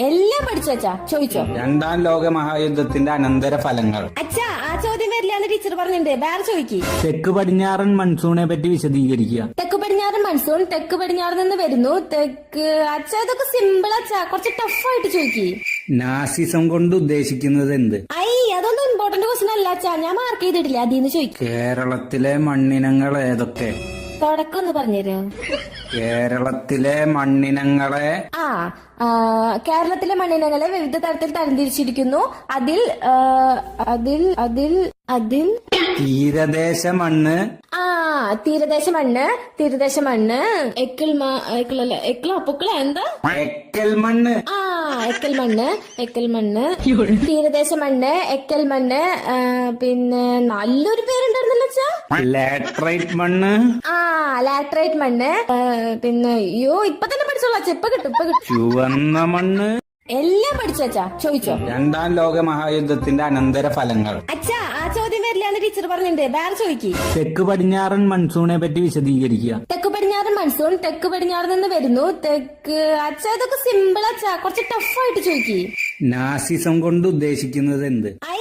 എല്ലാം പഠിച്ചു അച്ഛാ? ചോദിച്ചോ? രണ്ടാം ലോക മഹായുദ്ധത്തിന്റെ അനന്തര ഫലങ്ങൾ. അച്ഛാ ആ ചോദ്യം വരില്ല എന്ന് ടീച്ചർ പറഞ്ഞിട്ടുണ്ട്. വേറെ ചോദിക്ക്. തെക്ക് പടിഞ്ഞാറൻ മൺസൂണെ പറ്റി വിശദീകരിക്കുക. തെക്ക് പടിഞ്ഞാറൻ മൺസൂൺ തെക്ക് പടിഞ്ഞാറ് നിന്ന് വരുന്നു. തെക്ക് അച്ഛാ ഇതൊക്കെ സിമ്പിൾ അച്ഛാ. കുറച്ച് ടഫ് ആയിട്ട് ചോദിക്കി. നാസിസം കൊണ്ട് ഉദ്ദേശിക്കുന്നത് എന്ത്? ഐ അതൊന്നും ഇമ്പോർട്ടന്റ് ക്വസ്റ്റൻ അല്ല അച്ഛാ. ഞാൻ മാർക്ക് ചെയ്തിട്ടില്ല. അതിന്ന് ചോദിക്കും. കേരളത്തിലെ മണ്ണിനങ്ങൾ ഏതൊക്കെ? തുടക്കം ഒന്ന് പറഞ്ഞുതരോ കേരളത്തിലെ മണ്ണിനങ്ങളെ ആ ആ, കേരളത്തിലെ മണ്ണിനങ്ങളെ വിവിധ തരത്തിൽ തരംതിരിച്ചിരിക്കുന്നു. അതിൽ ആ, അതിൽ അതിൽ അതിൽ തീരദേശ മണ്ണ് ആ തീരദേശ മണ്ണ് തീരദേശ മണ്ണ്. എക്കൽ മാ- എക്കിളല്ല എക്കിള പൊക്കിള എന്താ? എക്കൽ മണ്ണ്. ആ എക്കൽ മണ്ണ് എക്കൽ മണ്ണ് തീരദേശ മണ്ണ് എക്കൽ മണ്ണ് പിന്നെ നല്ലൊരു പേരുണ്ടായിരുന്നല്ലോ അച്ഛാ. ലാട്രൈറ്റ് മണ്ണ്. ആ ലാട്രൈറ്റ് മണ്ണ്. പിന്നെ അയ്യോ ഇപ്പൊ തന്നെ പഠിച്ചോളൂ അച്ഛാ ഇപ്പൊ കിട്ടും ഇപ്പൊ കിട്ടും. ചുവന്ന മണ്ണ്. എല്ലാം പഠിച്ചു അച്ഛാ? ചോദിച്ചോ? രണ്ടാം ലോക മഹായുദ്ധത്തിന്റെ അനന്തര ഫലങ്ങൾ. അച്ഛാ ആ ചോദ്യം വരില്ല ടീച്ചർ പറഞ്ഞിട്ടുണ്ട്. വേറെ ചോദിക്കേ. തെക്ക് പടിഞ്ഞാറൻ മൺസൂണെ പറ്റി വിശദീകരിക്കുക. മൺസൂൺ തെക്ക് പടിഞ്ഞാറ് നിന്ന് വരുന്നു. തെക്ക് അച്ഛാ ഇതൊക്കെ സിമ്പിൾ അച്ഛാ. കുറച്ച് ടഫ് ആയിട്ട് ചോദിക്കി. നാസിസം കൊണ്ട് ഉദ്ദേശിക്കുന്നത് എന്ത്? ഐ